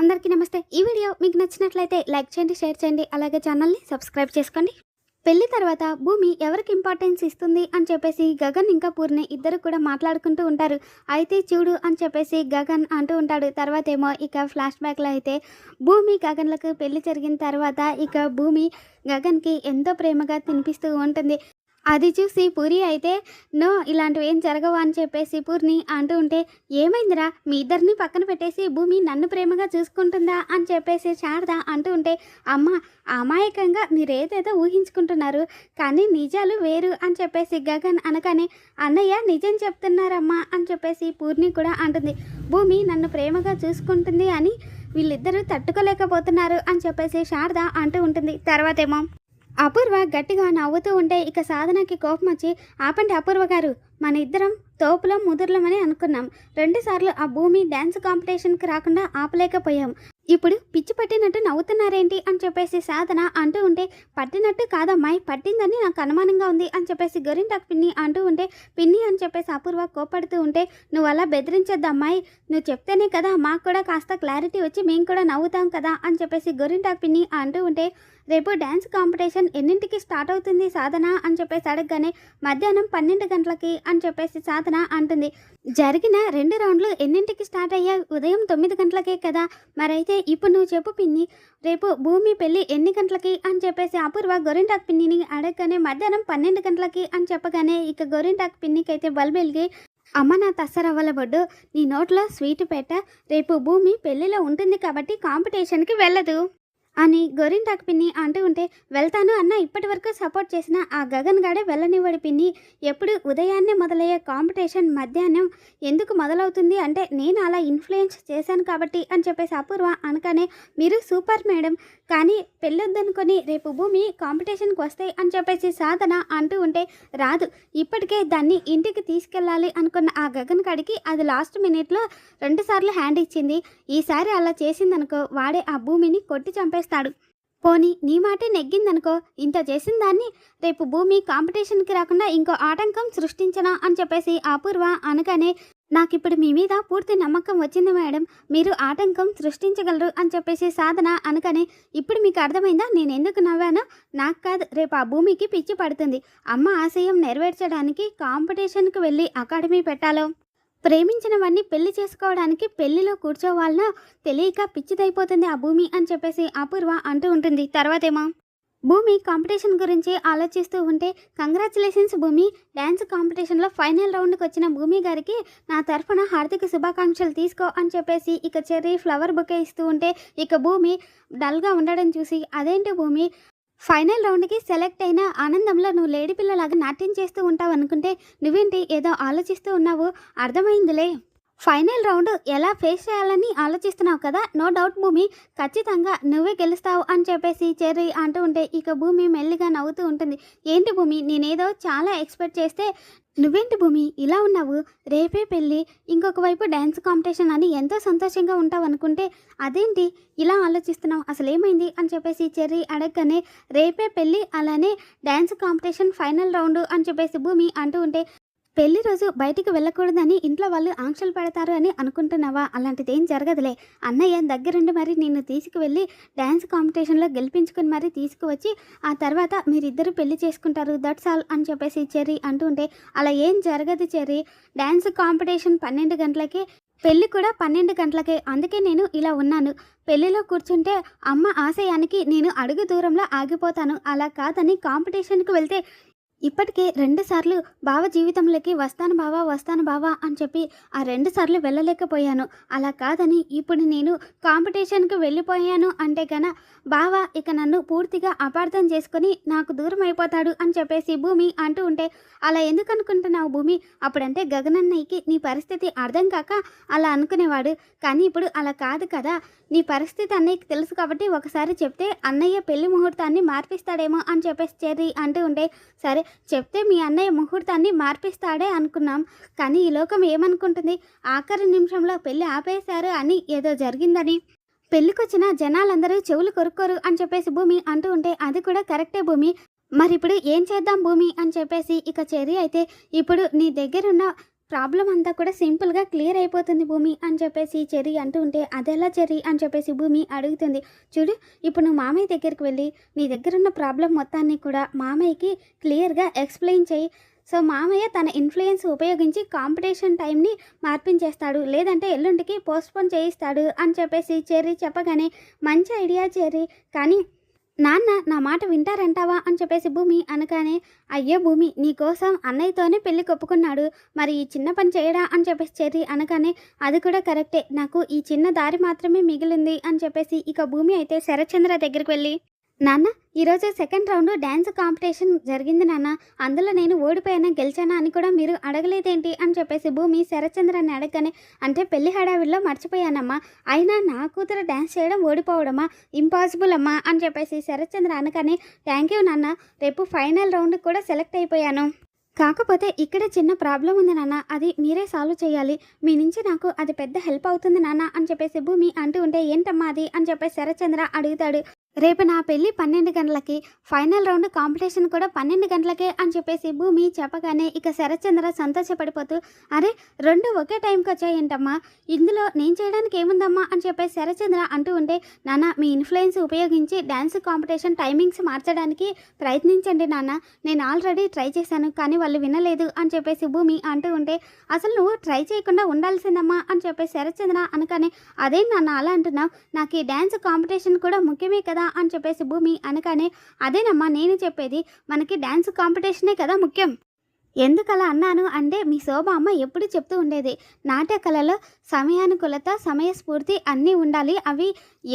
అందరికీ నమస్తే. ఈ వీడియో మీకు నచ్చినట్లయితే లైక్ చేయండి షేర్ చేయండి అలాగే ఛానల్ని సబ్స్క్రైబ్ చేసుకోండి. పెళ్ళి తర్వాత భూమి ఎవరికి ఇంపార్టెన్స్ ఇస్తుంది అని చెప్పేసి గగన్ ఇంకా పూర్ణి ఇద్దరు కూడా మాట్లాడుకుంటూ ఉంటారు. అయితే చూడు అని చెప్పేసి గగన్ అంటూ ఉంటాడు. తర్వాత ఏమో ఇక ఫ్లాష్ బ్యాక్లో అయితే భూమి గగన్లకు పెళ్ళి జరిగిన తర్వాత ఇక భూమి గగన్కి ఎంతో ప్రేమగా తినిపిస్తూ ఉంటుంది. అది చూసి పూరి అయితే నో ఇలాంటివి ఏం జరగవు అని చెప్పేసి పూర్ణి అంటూ ఉంటే ఏమైందిరా? మీ ఇద్దరిని పక్కన పెట్టేసి భూమి నన్ను ప్రేమగా చూసుకుంటుందా? అని చెప్పేసి శారద అంటూ ఉంటే అమ్మ అమాయకంగా మీరేదేదో ఊహించుకుంటున్నారు కానీ నిజాలు వేరు అని చెప్పేసి గగన్ అనగానే అన్నయ్య నిజం చెప్తున్నారమ్మా అని చెప్పేసి పూర్ణి కూడా అంటుంది భూమి నన్ను ప్రేమగా చూసుకుంటుంది అని వీళ్ళిద్దరూ తట్టుకోలేకపోతున్నారు అని చెప్పేసి శారద అంటూ ఉంటుంది తర్వాతేమో అపూర్వ గట్టిగా నవ్వుతూ ఉంటే ఇక సాధనకి కోపం వచ్చి ఆపండి అపూర్వ గారు మన ఇద్దరం తోపులం ముదుర్లమని అనుకున్నాం. రెండుసార్లు ఆ భూమి డ్యాన్స్ కాంపిటీషన్కి రాకుండా ఆపలేకపోయాం. ఇప్పుడు పిచ్చి పట్టినట్టు నవ్వుతున్నారేంటి? అని చెప్పేసి సాధన అంటూ ఉంటే పట్టినట్టు కాదమ్మాయి పట్టిందని నాకు అనుమానంగా ఉంది అని చెప్పేసి గొరింటాకు పిన్ని అంటూ ఉంటే పిన్ని అని చెప్పేసి అపూర్వ కోపడుతూ ఉంటే నువ్వు అలా బెదిరించొద్దు అమ్మాయి. నువ్వు చెప్తేనే కదా మాకు కూడా కాస్త క్లారిటీ వచ్చి మేము కూడా నవ్వుతాం కదా అని చెప్పేసి గొరింటాకు పిన్ని అంటూ ఉంటే రేపు డ్యాన్స్ కాంపిటీషన్ ఎన్నింటికి స్టార్ట్ అవుతుంది సాధన అని చెప్పేసి అడగగానే మధ్యాహ్నం పన్నెండు గంటలకి అని చెప్పేసి సాధన అంటుంది. జరిగిన రెండు రౌండ్లు ఎన్నింటికి స్టార్ట్ అయ్యా? ఉదయం తొమ్మిది గంటలకే కదా? మరైతే ఇప్పుడు నువ్వు చెప్పు పిన్ని. రేపు భూమి పెళ్ళి ఎన్ని గంటలకి అని చెప్పేసి అపూర్వ గొరింటాక్ పిన్నిని అడగగానే మధ్యాహ్నం పన్నెండు గంటలకి అని చెప్పగానే ఇక గొరింటాక్ పిన్నికి అయితే బల్బు వెలిగి అమ్మ నా తస్సరవ్వల బొడ్డు నీ నోట్లో స్వీట్ పెట్ట రేపు భూమి పెళ్ళిలో ఉంటుంది కాబట్టి కాంపిటీషన్కి వెళ్ళదు. అని గోరింటాకు పిన్ని అంటూ ఉంటే వెళ్తాను అన్న ఇప్పటి వరకు సపోర్ట్ చేసిన ఆ గగన్ గాడే వెళ్ళనివ్వడి పిన్ని. ఎప్పుడు ఉదయాన్నే మొదలయ్యే కాంపిటీషన్ మధ్యాహ్నం ఎందుకు మొదలవుతుంది అంటే నేను అలా ఇన్ఫ్లుయెన్స్ చేశాను కాబట్టి అని చెప్పేసి అపూర్వ అనగానే మీరు సూపర్ మేడం కానీ పెళ్ళొద్దనుకొని రేపు భూమి కాంపిటీషన్కి వస్తాయి అని చెప్పేసి సాధన అంటూ ఉంటే రాదు. ఇప్పటికే దాన్ని ఇంటికి తీసుకెళ్ళాలి అనుకున్న ఆ గగన్ కాడికి అది లాస్ట్ మినిట్లో రెండుసార్లు హ్యాండ్ ఇచ్చింది. ఈసారి అలా చేసిందనుకో వాడే ఆ భూమిని కొట్టి చంపేస్తాడు. పోనీ నీ మాటే నెగ్గిందనుకో ఇంత చేసిన దాన్ని రేపు భూమి కాంపిటీషన్కి రాకుండా ఇంకో ఆటంకం సృష్టించనా అని చెప్పేసి అపూర్వ అనగానే నాకు ఇప్పుడు మీ మీద పూర్తి నమ్మకం వచ్చింది మేడం. మీరు ఆటంకం సృష్టించగలరు అని చెప్పేసి సాధన అనకనే ఇప్పుడు మీకు అర్థమైందా? నేను ఎందుకు నవ్వానో? నాకు కాదు రేపు ఆ భూమికి పిచ్చి పడుతుంది. అమ్మ ఆశయం నెరవేర్చడానికి కాంపిటీషన్కి వెళ్ళి అకాడమీ పెట్టాలో? ప్రేమించినవన్నీ పెళ్ళి చేసుకోవడానికి పెళ్ళిలో కూర్చోవాలనో తెలియక పిచ్చిదైపోతుంది ఆ భూమి అని చెప్పేసి అపూర్వ అంటూ ఉంటుంది. తర్వాతేమో? భూమి కాంపిటీషన్ గురించి ఆలోచిస్తూ ఉంటే కంగ్రాచులేషన్స్ భూమి! డ్యాన్స్ కాంపిటీషన్లో ఫైనల్ రౌండ్కి వచ్చిన భూమి గారికి నా తరఫున హార్దిక శుభాకాంక్షలు తీసుకో అని చెప్పేసి ఇక చెర్రీ ఫ్లవర్ బుకే ఇస్తూ ఉంటే ఇక భూమి డల్గా ఉండడం చూసి అదేంటి భూమి? ఫైనల్ రౌండ్కి సెలెక్ట్ అయిన ఆనందంలో నువ్వు లేడీ పిల్లలాగా నాట్యం చేస్తూ ఉంటావు అనుకుంటే నువ్వేంటి ఏదో ఆలోచిస్తూ ఉన్నావు? అర్థమైందిలే. ఫైనల్ రౌండ్ ఎలా ఫేస్ చేయాలని ఆలోచిస్తున్నావు కదా? నో డౌట్ భూమి. ఖచ్చితంగా నువ్వే గెలుస్తావు అని చెప్పేసి చెర్రీ అంటూ ఉంటే ఇక భూమి మెల్లిగా నవ్వుతూ ఉంటుంది. ఏంటి భూమి? నేనేదో చాలా ఎక్స్పెక్ట్ చేస్తే నువ్వేంటి భూమి? ఇలా ఉన్నావు. రేపే పెళ్ళి. ఇంకొక వైపు డ్యాన్స్ కాంపిటీషన్ అని ఎంతో సంతోషంగా ఉంటావు అనుకుంటే అదేంటి? ఇలా ఆలోచిస్తున్నావు. అసలు ఏమైంది? అని చెప్పేసి చెర్రీ అడగగానే రేపే పెళ్ళి అలానే డ్యాన్స్ కాంపిటీషన్ ఫైనల్ రౌండ్ అని చెప్పేసి భూమి అంటూ ఉంటే పెళ్ళి రోజు బయటికి వెళ్ళకూడదని ఇంట్లో వాళ్ళు ఆంక్షలు పెడతారు అని అనుకుంటున్నావా? అలాంటిది ఏం జరగదులే. అన్నయ్య దగ్గరుండి మరి నిన్ను తీసుకువెళ్ళి డ్యాన్స్ కాంపిటీషన్లో గెలిపించుకుని మరి తీసుకువచ్చి ఆ తర్వాత మీరిద్దరు పెళ్ళి చేసుకుంటారు. దట్స్ ఆల్ అని చెప్పేసి చెర్రీ అంటుంటే అలా ఏం జరగదు చెర్రీ. డ్యాన్స్ కాంపిటీషన్ పన్నెండు గంటలకి పెళ్ళి కూడా పన్నెండు గంటలకే. అందుకే నేను ఇలా ఉన్నాను. పెళ్ళిలో కూర్చుంటే అమ్మ ఆశయానికి నేను అడుగు దూరంలో ఆగిపోతాను. అలా కాదని కాంపిటీషన్కి వెళ్తే ఇప్పటికే రెండు సార్లు బావ జీవితంలోకి వస్తాను బావా వస్తాను బావా అని చెప్పి ఆ రెండు సార్లు వెళ్ళలేకపోయాను. అలా కాదని ఇప్పుడు నేను కాంపిటీషన్కి వెళ్ళిపోయాను అంటే గన బావ ఇక నన్ను పూర్తిగా అపార్థం చేసుకొని నాకు దూరం అయిపోతాడు అని చెప్పేసి భూమి అంటూ ఉంటే అలా ఎందుకు అనుకుంటున్నావు భూమి? అప్పుడంటే గగనన్నయ్యకి నీ పరిస్థితి అర్థం కాక అలా అనుకునేవాడు. కానీ ఇప్పుడు అలా కాదు కదా. నీ పరిస్థితి అన్నయ్యకి తెలుసు కాబట్టి ఒకసారి చెప్తే అన్నయ్య పెళ్ళి ముహూర్తాన్ని మార్పిస్తాడేమో అని చెప్పేసి చెర్రీ అంటూ ఉంటే సరే చెప్తే మీ అన్నయ్య ముహూర్తాన్ని మార్పిస్తాడే అనుకున్నాం. కానీ ఈ లోకం ఏమనుకుంటుంది? ఆఖరి నిమిషంలో పెళ్ళి ఆపేశారు అని ఏదో జరిగిందని. పెళ్ళికొచ్చిన జనాలందరూ చెవులు కొరుక్కోరు అని చెప్పేసి భూమి అంటూ ఉంటే అది కూడా కరెక్టే భూమి. మరి ఇప్పుడు ఏం చేద్దాం భూమి అని చెప్పేసి ఇక చెరి అయితే ఇప్పుడు నీ దగ్గరున్న ప్రాబ్లం అంతా కూడా సింపుల్గా క్లియర్ అయిపోతుంది భూమి అని చెప్పేసి చెర్రీ అంటూ ఉంటే అదెలా చెర్రీ? అని చెప్పేసి భూమి అడుగుతుంది. చూడు ఇప్పుడు నువ్వు మామయ్య దగ్గరికి వెళ్ళి నీ దగ్గర ఉన్న ప్రాబ్లం మొత్తాన్ని కూడా మామయ్యకి క్లియర్గా ఎక్స్ప్లెయిన్ చేయి సో మామయ్య తన ఇన్ఫ్లుయెన్స్ ఉపయోగించి కాంపిటీషన్ టైంని మార్పించేస్తాడు. లేదంటే ఎల్లుండికి పోస్ట్పోన్ చేయిస్తాడు అని చెప్పేసి చెర్రీ చెప్పగానే మంచి ఐడియా చెర్రీ. కానీ నాన్న నా మాట వింటారంటావా అని చెప్పేసి భూమి అనగానే అయ్యో భూమి నీకోసం అన్నయ్యతోనే పెళ్ళి కొప్పుకున్నాడు. మరి ఈ చిన్న పని చేయడా అని చెప్పేసి చెర్రీ అనగానే అది కూడా కరెక్టే. నాకు ఈ చిన్న దారి మాత్రమే మిగిలింది అని చెప్పేసి ఇక భూమి అయితే శరచంద్ర దగ్గరికి వెళ్ళి నాన్న ఈరోజు సెకండ్ రౌండ్ డ్యాన్స్ కాంపిటీషన్ జరిగింది నాన్న. అందులో నేను ఓడిపోయానా గెలిచానా అని కూడా మీరు అడగలేదేంటి అని చెప్పేసి భూమి శరచంద్రాన్ని అడగగానే అంటే పెళ్ళి హడావిల్లో మర్చిపోయానమ్మా. అయినా నా కూతురు డ్యాన్స్ చేయడం ఓడిపోవడమా? ఇంపాసిబుల్ అమ్మా అని చెప్పేసి శరత్చంద్ర అనగానే థ్యాంక్ యూ నాన్న రేపు ఫైనల్ రౌండ్ కూడా సెలెక్ట్ అయిపోయాను. కాకపోతే ఇక్కడ చిన్న ప్రాబ్లం ఉంది నాన్న అది మీరే సాల్వ్ చేయాలి. మీ నుంచి నాకు అది పెద్ద హెల్ప్ అవుతుంది నాన్న అని చెప్పేసి భూమి అంటూ ఉంటే ఏంటమ్మా అది? అని చెప్పేసి శరత్చంద్ర అడుగుతాడు. రేపు నా పెళ్ళి పన్నెండు గంటలకి ఫైనల్ రౌండ్ కాంపిటీషన్ కూడా పన్నెండు గంటలకే అని చెప్పేసి భూమి చెప్పగానే ఇక శరత్చంద్ర సంతోషపడిపోతూ అరే రెండు ఒకే టైంకి వచ్చాయేంటమ్మా? ఇందులో నేను చేయడానికి ఏముందమ్మా? అని చెప్పేసి శరత్చంద్ర అంటూ ఉంటే నాన్న మీ ఇన్ఫ్లుయెన్స్ ఉపయోగించి డ్యాన్స్ కాంపిటీషన్ టైమింగ్స్ మార్చడానికి ప్రయత్నించండి నాన్న. నేను ఆల్రెడీ ట్రై చేశాను కానీ వాళ్ళు వినలేదు అని చెప్పేసి భూమి అంటూ ఉంటే అసలు నువ్వు ట్రై చేయకుండా ఉండాల్సిందమ్మా అని చెప్పేసి శరత్చంద్ర అనగానే అదేం నాన్న అలా అంటున్నావు? నాకు ఈ డ్యాన్స్ కాంపిటీషన్ కూడా ముఖ్యమే కదా అని చెప్పేసి భూమి అనగానే అదేనమ్మా నేను చెప్పేది మనకి డ్యాన్స్ కాంపిటీషనే కదా ముఖ్యం. ఎందుకలా అన్నాను? అంటే మీ శోభ అమ్మ ఎప్పుడు చెప్తూ ఉండేది నాట్య కళలో సమయానుకూలత సమయస్ఫూర్తి అన్నీ ఉండాలి. అవి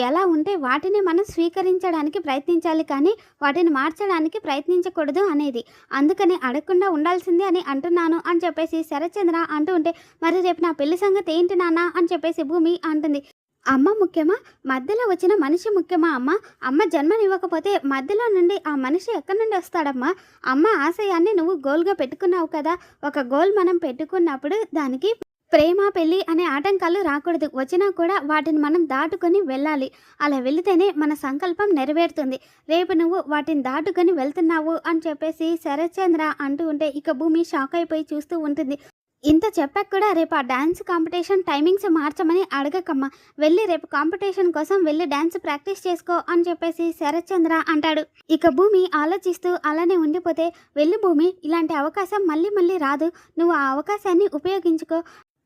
ఎలా ఉంటే వాటిని మనం స్వీకరించడానికి ప్రయత్నించాలి కానీ వాటిని మార్చడానికి ప్రయత్నించకూడదు అనేది. అందుకని అడగకుండా ఉండాల్సిందే అని అంటున్నాను అని చెప్పేసి శరచంద్ర అంటూ ఉంటే మరి రేపు నా పెళ్ళి సంగతి ఏంటి నాన్న? అని చెప్పేసి భూమి అంటుంది. అమ్మ ముఖ్యమా? మధ్యలో వచ్చిన మనిషి ముఖ్యమా అమ్మ? అమ్మ జన్మనివ్వకపోతే మధ్యలో నుండి ఆ మనిషి ఎక్కడి నుండి వస్తాడమ్మా? అమ్మ ఆశయాన్ని నువ్వు గోల్గా పెట్టుకున్నావు కదా. ఒక గోల్ మనం పెట్టుకున్నప్పుడు దానికి ప్రేమ పెళ్ళి అనే ఆటంకాలు రాకూడదు. వచ్చినా కూడా వాటిని మనం దాటుకొని వెళ్ళాలి. అలా వెళితేనే మన సంకల్పం నెరవేరుతుంది. రేపు నువ్వు వాటిని దాటుకొని వెళ్తున్నావు అని చెప్పేసి శరత్చంద్ర అంటూ ఉంటే ఇక భూమి షాక్ అయిపోయి చూస్తూ ఉంటుంది. ఇంత చెప్పాక కూడా రేపు ఆ డ్యాన్స్ కాంపిటీషన్ టైమింగ్స్ మార్చమని అడగకమ్మా. వెళ్ళి రేపు కాంపిటీషన్ కోసం వెళ్ళి డ్యాన్స్ ప్రాక్టీస్ చేసుకో అని చెప్పేసి శరత్చంద్ర అంటాడు. ఇక భూమి ఆలోచిస్తూ అలానే ఉండిపోతే వెళ్ళి భూమి ఇలాంటి అవకాశం మళ్ళీ మళ్ళీ రాదు. నువ్వు ఆ అవకాశాన్ని ఉపయోగించుకో.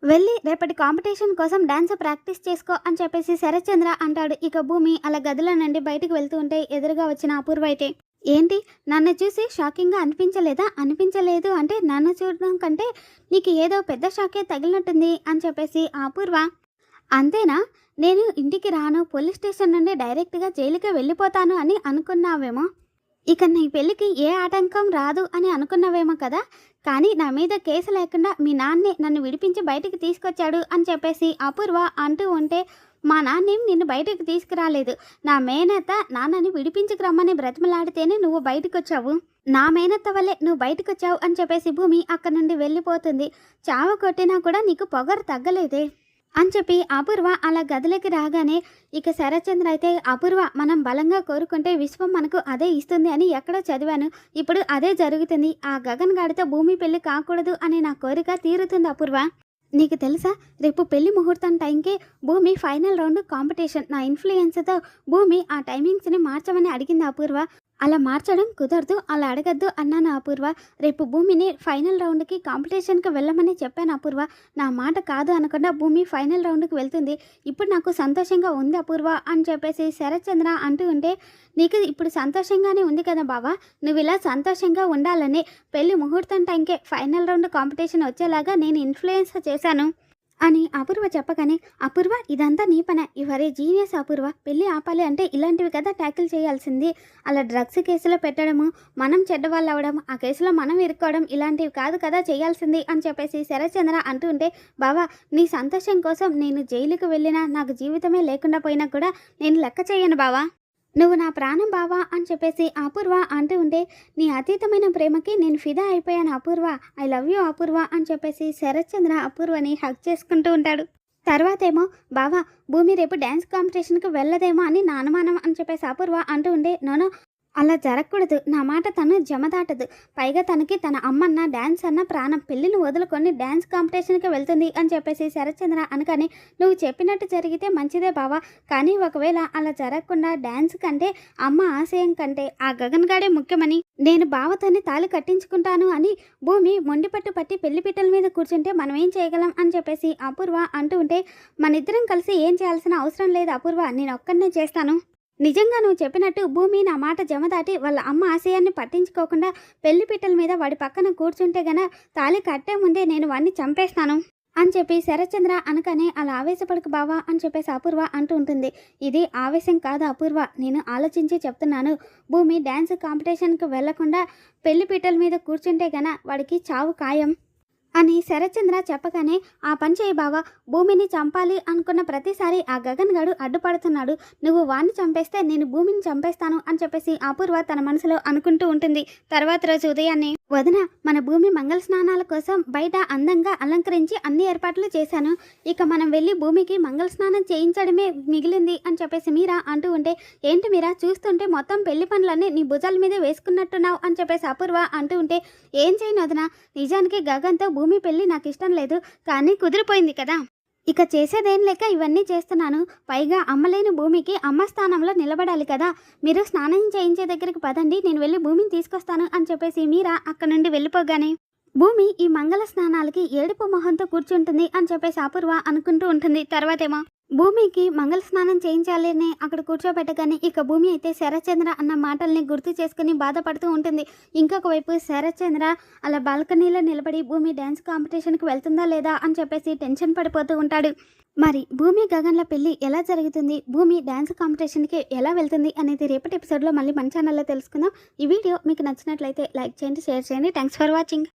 వెళ్ళి రేపటి కాంపిటీషన్ కోసం డ్యాన్స్ ప్రాక్టీస్ చేసుకో అని చెప్పేసి శరత్చంద్ర అంటాడు. ఇక భూమి అలా గదిలో నుండి బయటకు వెళ్తూ ఉంటే ఎదురుగా వచ్చిన అపూర్వ అయితే. ఏంటి? నన్ను చూసి షాకింగ్గా అనిపించలేదా? అనిపించలేదు అంటే నన్ను చూడడం కంటే నీకు ఏదో పెద్ద షాకే తగిలినట్టుంది అని చెప్పేసి అపూర్వ. అంతేనా? నేను ఇంటికి రాను పోలీస్ స్టేషన్ నుండి డైరెక్ట్గా జైలుకి వెళ్ళిపోతాను అని అనుకున్నావేమో. ఇక నీ పెళ్ళికి ఏ ఆటంకం రాదు అని అనుకున్నావేమో కదా? కానీ నా మీద కేసు లేకుండా మీ నాన్నే నన్ను విడిపించి బయటికి తీసుకొచ్చాడు అని చెప్పేసి అపూర్వ అంటూ ఉంటే మా నాన్నేం నిన్ను బయటకు తీసుకురాలేదు. నా మేనత్త నాన్నని విడిపించుకురమ్మని బ్రతిమలాడితేనే నువ్వు బయటకు వచ్చావు నా మేనత్త వల్లే నువ్వు బయటకు వచ్చావు అని చెప్పేసి భూమి అక్కడి నుండి వెళ్ళిపోతుంది. చావ కొట్టినా కూడా నీకు పొగరు తగ్గలేదే అని చెప్పి అపూర్వ అలా గదిలోకి రాగానే ఇక శరత్చంద్ర అయితే అపూర్వ మనం బలంగా కోరుకుంటే విశ్వం మనకు అదే ఇస్తుంది అని ఎక్కడో చదివాను. ఇప్పుడు అదే జరుగుతుంది. ఆ గగన్ గాడితో భూమి పెళ్ళి కాకూడదు అనే నా కోరిక తీరుతుంది అపూర్వ. నీకు తెలుసా? రేపు పెళ్ళి ముహూర్తం టైంకే భూమి ఫైనల్ రౌండ్ కాంపిటీషన్. నా ఇన్ఫ్లుయెన్స్తో భూమి ఆ టైమింగ్స్ని మార్చమని అడిగింది అపూర్వ. అలా మార్చడం కుదరదు అలా అడగద్దు అన్నాను అపూర్వ. రేపు భూమిని ఫైనల్ రౌండ్కి కాంపిటీషన్కి వెళ్ళమని చెప్పాను అపూర్వ. నా మాట కాదు అనకుండా భూమి ఫైనల్ రౌండ్కి వెళ్తుంది. ఇప్పుడు నాకు సంతోషంగా ఉంది అపూర్వ అని చెప్పేసి శరత్చంద్ర అంటూ ఉంటే నీకు ఇప్పుడు సంతోషంగానే ఉంది కదా బావా? నువ్వు ఇలా సంతోషంగా ఉండాలని పెళ్ళి ముహూర్తం టైంకే ఫైనల్ రౌండ్ కాంపిటీషన్ వచ్చేలాగా నేను ఇన్ఫ్లుయెన్స్ చేశాను. అని అపూర్వ చెప్పగానే అపూర్వ ఇదంతా నీ పనే. ఇవరే జీనియస్ అపూర్వ. పెళ్ళి ఆపాలి అంటే ఇలాంటివి కదా ట్యాకిల్ చేయాల్సింది. అలా డ్రగ్స్ కేసులో పెట్టడము మనం చెడ్డవాళ్ళు అవ్వడం ఆ కేసులో మనం ఇరుక్కోవడం ఇలాంటివి కాదు కదా చేయాల్సింది అని చెప్పేసి శరచంద్ర అంటూ ఉంటే బావా నీ సంతోషం కోసం నేను జైలుకు వెళ్ళినా నాకు జీవితమే లేకుండా పోయినా కూడా నేను లెక్క చేయను బావా. నువ్వు నా ప్రాణం బావా అని చెప్పేసి అపూర్వ అంటూ ఉంటే నీ అతీతమైన ప్రేమకి నేను ఫిదా అయిపోయాను Apoorva. I love you Apoorva అని చెప్పేసి శరత్చంద్ర అపూర్వని హక్ చేసుకుంటూ ఉంటాడు. తర్వాతేమో బావా భూమి రేపు డ్యాన్స్ కాంపిటీషన్కి వెళ్ళదేమో అని నా అనుమానం అని చెప్పేసి అపూర్వ అంటూ ఉండే నోనో అలా జరగకూడదు. నా మాట తను జమ దాటదు పైగా తనకి తన అమ్మన్న డ్యాన్స్ అన్న ప్రాణం. పెళ్ళిని వదులుకొని డ్యాన్స్ కాంపిటీషన్కి వెళ్తుంది అని చెప్పేసి శరత్చంద్ర అనగానే నువ్వు చెప్పినట్టు జరిగితే మంచిదే బావా. కానీ ఒకవేళ అలా జరగకుండా డ్యాన్స్ కంటే అమ్మ ఆశయం కంటే ఆ గగన్ గాడే ముఖ్యమని నేను బావతోని తాళి కట్టించుకుంటాను అని భూమి మొండిపట్టు పట్టి పెళ్ళి పీటల మీద కూర్చుంటే మనం ఏం చేయగలం? అని చెప్పేసి అపూర్వ అంటూ ఉంటే మనిద్దరం కలిసి ఏం చేయాల్సిన అవసరం లేదు అపూర్వ. నేను ఒక్కడనే చేస్తాను. నిజంగా నువ్వు చెప్పినట్టు భూమి నా మాట జమ దాటి వాళ్ళ అమ్మ ఆశయాన్ని పట్టించుకోకుండా పెళ్ళి పిట్టల మీద వాడి పక్కన కూర్చుంటే గన తాళి కట్టే ముందే నేను వాడిని చంపేస్తాను అని చెప్పి శరత్చంద్ర అనగానే అలా ఆవేశపడకు బావా అని చెప్పేసి అపూర్వ అంటూ ఉంటుంది. ఇది ఆవేశం కాదు అపూర్వ. నేను ఆలోచించి చెప్తున్నాను. భూమి డ్యాన్స్ కాంపిటీషన్కి వెళ్ళకుండా పెళ్ళి పీటల మీద కూర్చుంటే గన వాడికి చావు ఖాయం. అని శరత్చంద్ర చెప్పగానే ఆ పని చేయి బావా భూమిని చంపాలి అనుకున్న ప్రతిసారి ఆ గగన్ గడు అడ్డుపడుతున్నాడు. నువ్వు వాణ్ణి చంపేస్తే నేను భూమిని చంపేస్తాను అని చెప్పేసి అపూర్వ తన మనసులో అనుకుంటూ ఉంటుంది. తర్వాత రోజు ఉదయాన్నే వదిన మన భూమి మంగళ స్నానాల కోసం బయట అందంగా అలంకరించి అన్ని ఏర్పాట్లు చేశాను. ఇక మనం వెళ్ళి భూమికి మంగళ స్నానం చేయించడమే మిగిలింది అని చెప్పేసి మీరా అంటూ ఉంటే ఏంటి మీరా చూస్తుంటే మొత్తం పెళ్ళి పనులన్నీ నీ భుజాల మీదే వేసుకున్నట్టున్నావు అని చెప్పేసి అపూర్వ అంటూ ఉంటే ఏం చేయను వదిన నిజానికి గగన్తో భూమి భూమి పెళ్ళి నాకు ఇష్టం లేదు కానీ కుదిరిపోయింది కదా. ఇక చేసేదేం లేక ఇవన్నీ చేస్తున్నాను. పైగా అమ్మలేని భూమికి అమ్మ స్థానంలో నిలబడాలి కదా. మీరు స్నానం చేయించే దగ్గరికి పదండి నేను వెళ్ళి భూమిని తీసుకొస్తాను అని చెప్పేసి మీరా అక్కడ నుండి వెళ్ళిపోగానే? భూమి ఈ మంగళ స్నానాలకి ఏడుపు మొహంతో కూర్చుంటుంది అని చెప్పేసి అపూర్వ అనుకుంటూ ఉంటుంది. తర్వాతేమో భూమికి మంగళ స్నానం చేయించాలి అని అక్కడ కూర్చోబెట్టగానే ఇక భూమి అయితే శరచంద్ర అన్న మాటల్ని గుర్తు చేసుకుని బాధపడుతూ ఉంటుంది. ఇంకొక వైపు శరచంద్ర అలా బాల్కనీలో నిలబడి భూమి డ్యాన్స్ కాంపిటీషన్కి వెళ్తుందా లేదా అని చెప్పేసి టెన్షన్ పడిపోతూ ఉంటాడు. మరి భూమి గగన్ల పెళ్ళి ఎలా జరుగుతుంది? భూమి డ్యాన్స్ కాంపిటీషన్కి ఎలా వెళ్తుంది అనేది రేపటి ఎపిసోడ్లో మళ్ళీ మన ఛానల్లో తెలుసుకుందాం. ఈ వీడియో మీకు నచ్చినట్లయితే లైక్ చేయండి షేర్ చేయండి. Thanks for watching.